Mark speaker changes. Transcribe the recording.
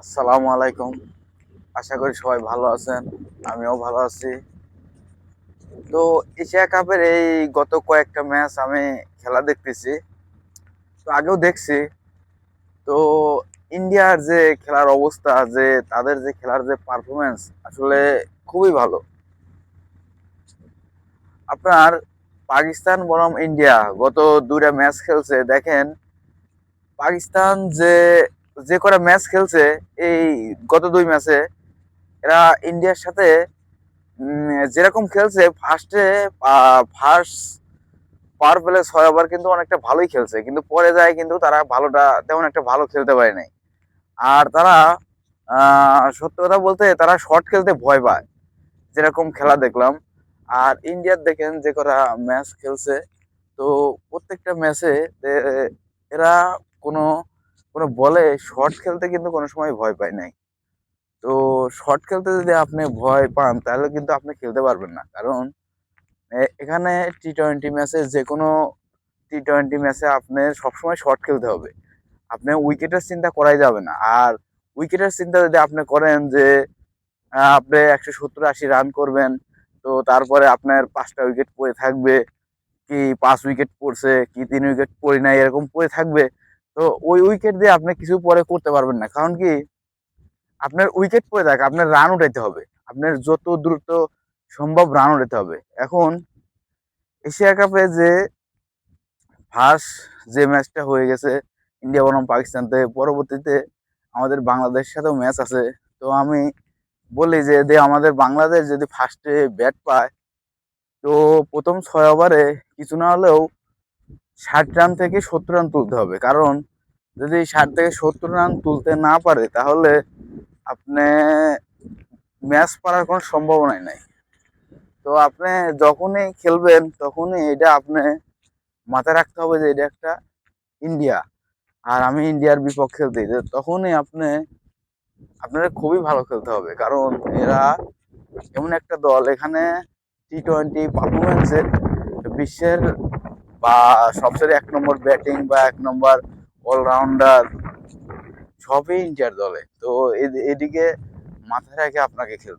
Speaker 1: আসসালামু আলাইকুম। আশা করি সবাই ভালো আছেন, আমিও ভালো আছি। তো এশিয়া কাপের এই গত কয়েকটা ম্যাচ আমি খেলা দেখতেছি, তো আগেও দেখছি। তো ইন্ডিয়ার যে খেলার অবস্থা, যে তাদের যে খেলার যে পারফরমেন্স আসলে খুবই ভালো। আপনার পাকিস্তান বনাম ইন্ডিয়া গত দুইটা ম্যাচ খেলছে, দেখেন, পাকিস্তান যে যে কটা ম্যাচ খেলছে, এই গত দুই ম্যাচে এরা ইন্ডিয়ার সাথে যেরকম খেলছে ফার্স্টে ফার্স্ট পাওয়ার প্লে ছয় ওভার কিন্তু অনেকটা ভালোই খেলছে। কিন্তু পরে যায় কিন্তু তারা ভালোটা, তেমন একটা ভালো খেলতে পারে নাই। আর তারা সত্য কথা বলতে তারা শর্ট খেলতে ভয় পায়। যেরকম খেলা দেখলাম। আর ইন্ডিয়ার দেখেন যে কটা ম্যাচ খেলছে, তো প্রত্যেকটা ম্যাচে এরা কোনো কোনো বলে শর্ট খেলতে কিন্তু কোনো সময় ভয় পায় নাই। তো শর্ট খেলতে যদি আপনি ভয় পান, তাহলে কিন্তু আপনি খেলতে পারবেন না। কারণ এখানে টি টোয়েন্টি ম্যাচে যে কোনো টি টোয়েন্টি ম্যাচে আপনি সবসময় শর্ট খেলতে হবে। আপনি উইকেটের চিন্তা করাই যাবে না। আর উইকেটের চিন্তা যদি আপনি করেন যে আপনি একশো সত্তর আশি রান করবেন, তো তারপরে আপনার পাঁচটা উইকেট পড়ে থাকবে, কি পাঁচ উইকেট পড়ছে, কি তিন উইকেট পড়ে নাই, এরকম পড়ে থাকবে তো ওই উইকেট দিয়ে আপনি কিছু পরে করতে পারবেন না। কারণ কি? আপনার উইকেট পড়ে থাকে, আপনার রান উঠাইতে হবে। আপনার যত দ্রুত সম্ভব রান উঠাতে হবে। এখন এশিয়া কাপে যে ফার্স্ট যে ম্যাচটা হয়ে গেছে, ইন্ডিয়া বনাম পাকিস্তানতে, পরবর্তীতে আমাদের বাংলাদেশের সাথেও ম্যাচ আছে। তো আমি বলি যে আমাদের বাংলাদেশ যদি ফার্স্টে ব্যাট পায়, তো প্রথম ছয় ওভারে কিছু না হলেও ষাট রান থেকে সত্তর রান তুলতে হবে। কারণ যদি ষাট থেকে সত্তর রান তুলতে না পারে, তাহলে আপনি ম্যাচ পারার কোনো সম্ভাবনাই নাই। তো আপনি যখনই খেলবেন, তখনই এটা আপনি মাথায় রাখতে হবে যে এটা একটা ইন্ডিয়া, আর আমি ইন্ডিয়ার বিপক্ষে খেলতে তখনই আপনি আপনার খুবই ভালো খেলতে হবে, কারণ এরা এমন একটা দল, এখানে টি টোয়েন্টি পারফরমেন্সে বিশ্বের বা সবচেয়ে এক নম্বর ব্যাটিং বা এক নম্বর অলরাউন্ডার সবই ইন্ডিয়ার দলে তো এদি- এদিকে মাথায় রেখে আপনাকে খেলতে।